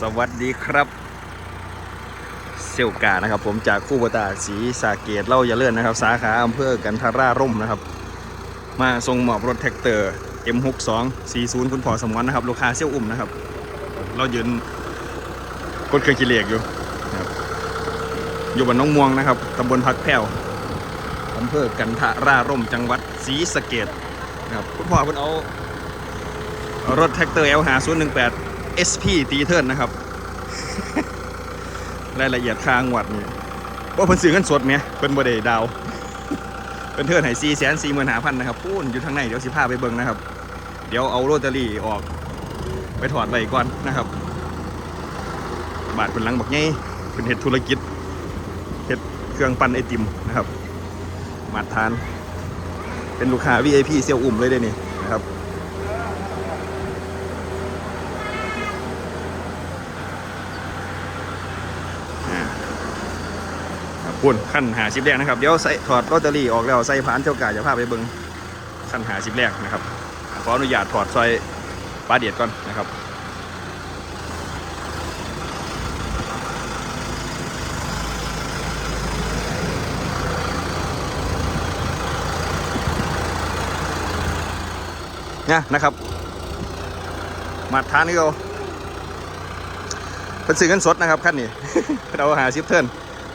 สวัสดีครับเซลกานะครับ ผมจากคู่บตาสีสาเกตเล่าอย่าเลื่อนนะครับ สาขาอำเภอกันทาร่าร่มนะครับ มาส่งมอบรถแท็กเตอร์ M62 40 คุณพ่อสมวันนะครับ ลูกค้าเซี่ยวอุ่มนะครับ เรายืนกดเครื่องกิเลกอยู่อยู่บนน้องม่วงนะครับตำบลพักแพ้วอำเภอกันทาร่าร่มจังหวัดศรีสะเกดนะครับคุณพ่อเพิ่นเอารถแท็กเตอร์ L 5 0 1 8 SP ตีเทิร์นนะครับ รายละเอียดคางวัดนี่ว่าเพิ่นซื้อเงินสดไหมเพิ่นบ่ได้ดาวเพิ่นเทิร์นให้4 4 5 0 0 0นนะครับพูนอยู่ทางในเดี๋ยวสิพาไปเบิ่งนะครับ เดี๋ยวเอาโรตารี่ออก ไปถอดไว้ก่อนนะครับ บาทเป็นหลังบักไงเป็นเฮ็ดธุรกิจเฮ็ดเครื่องปั้นไอติมนะครับ มาทาน เป็นลูกค้า VIP เซียวอุ่มเลยเด้นี่นะครับ ครับปุ่นขั้นหาสิบแรกนะครับ เดี๋ยวใส่ถอดลอตเตอรี่ออกแล้วใส่ผานเที่ยวกาจะพาไปเบิ้งขั้นหาสิบแรกนะครับ ขออนุญาตถอดซอยปลาเดียดก่อนนะครับเนี่ยนะครับ มาทานนี่เราเป็นซื้อเงินสดนะครับขั้นนี้เราหาซิปเทิร์น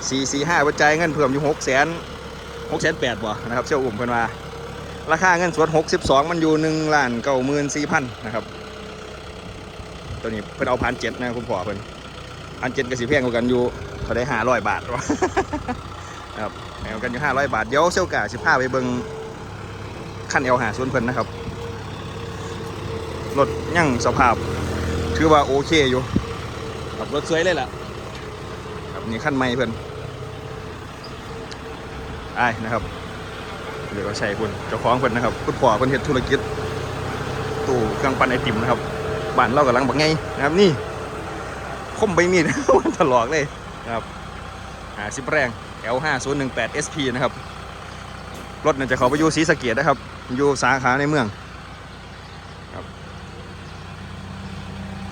สี่สี่ห้าปัจจัยเงินเพิ่มอยู่หกแสนหกแสนแปดบ่นะครับเชี่ยวอุ่มเพิ่นว่าราคาเงินสดหกสิบสองมันอยู่หนึ่งล้านเก้าหมื่นสี่พันนะครับตัวนี้เพิ่นเอาพันเจ็ดนะคุณพ่อเพิ่นพันเจ็ดกับสีแพงกว่ากันอยู่เขาได้ห้าร้อยบาทวะครับแพงกว่ากันอยู่ห้าร้อยบาทเดี๋ยวเซี่ยวกาสิพาไปเบิ่งขั้นเอลหาส่วนเพิ่นนะครับรถยังสภาพถือว่าโอเคอยู่ขับรถสวยเลยล่ะครับนี่ขั้นไม่เพื่อน ไอ้ายนะครับเดี๋ยวก็ใช่คุณเจ้าของเพื่อนนะครับคุณพ่อเพื่อนเฮ็ดธุรกิจตู้เครื่องปั้นไอติมนะครับบ้านเรากำลังบักไงนะครับนี่คมใบมีดวันถลอกเลยนะครับหาสิบแรง L5018 SP นะครับรถน่าจะเขาไปอยู่ศรีสเกียดนะครับ อยู่สาขาในเมือง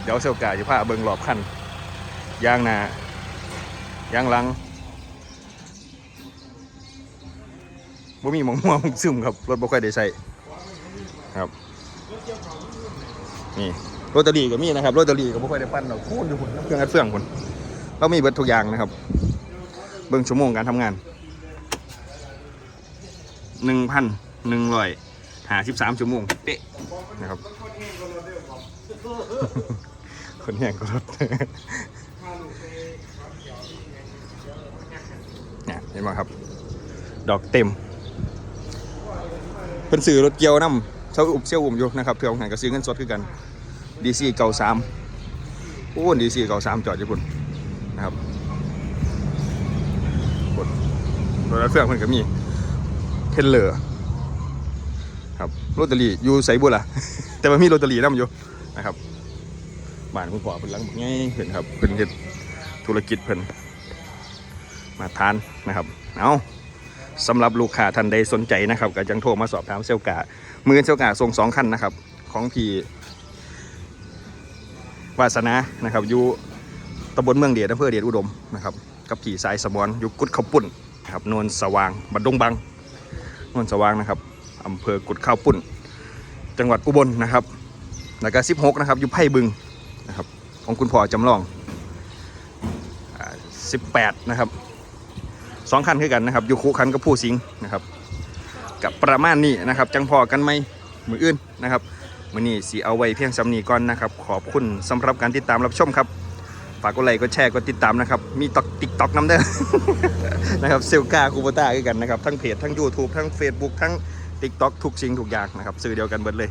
เดี๋ยวเซลกาจะพาเบิ่งรอบคันยางหนายางหลัง บ่มีหมองมัวหมองซึมครับ รถบ่ค่อยได้ใช้ครับ นี่โรตารี่ก็มีนะครับโรตารี่ก็บ่ค่อยได้ปั้นหรอกพูนอยู่พุ่นเครื่องอัดเฟื่องพุ่นเรามีเบิดทุกอย่างนะครับ เบิ่งชั่วโมงการทำงานหนึ่งพันหนึ่งร้อยหาสิบสามชั่วโมงเป๊ะนะครับ คนแห่งก็รถเนี่ยเห็นไหมครับ ดอกเต็ม เป็นสื่อรถเกียวน้ำเช่าอุบเชี่ยวอุ่มอยู่นะครับเพื่อของหันก็ซื้อเงินสดคือกันดีซีเก่าสามโอ้ดีซีเก่าสามจอดอยู่พุ่นนะครับรถเฟื่องเพิ่นก็มีเทนเลอร์ครับโรตารี่อยู่ไสบุล่ะ แต่ว่ามีโรตารี่น้ำอยู่นะครับบ้านคุณพ่อเป็นหลังแบบนี้เห็นครับเพิ่นเฮ็ดธุรกิจเพิ่นมาทานนะครับ เอา สำหรับลูกค้าท่านใดสนใจนะครับก็จังโทรมาสอบถามเซลกามือเซลกาส่งสองคันนะครับ ของพี่วาสนานะครับอยู่ตำบลเมืองเดียดอำเภอเดียดอุดมนะครับกับพี่สายสมอนอยู่กุดข้าวปุ่นนะครับโนนสว่างบัดดงบังโนนสว่างนะครับอำเภอกุดข้าวปุ่น จังหวัดอุบลนะครับแล้วก็16นะครับอยู่ไผ่บึงนะครับของคุณพ่อจำลองอ่า18 นะครับ สองคันคือกันนะครับยูคู่คันกับผู้สิงนะครับกับประมาณนี้นะครับ จังพอกันไหมมืออื่นนะครับมือนี้สีเอาไว้เพียงสำนีก่อนนะครับ ขอบคุณสำหรับการติดตามรับชมครับฝากกดไลค์กดแชร์กดติดตามนะครับ มีตอกติ๊กต็อกน้ำเด้อนะครับเซลกาคูโบต้าคือกันนะครับทั้งเพจทั้ง YouTube ทั้ง Facebook ทั้ง TikTok ทุกสิ่งทุกอย่างนะครับสื่อเดียวกันเบิดเลย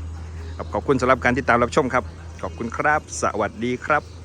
ครับขอบคุณสำหรับการติดตามรับชมครับ ขอบคุณครับ สวัสดีครับ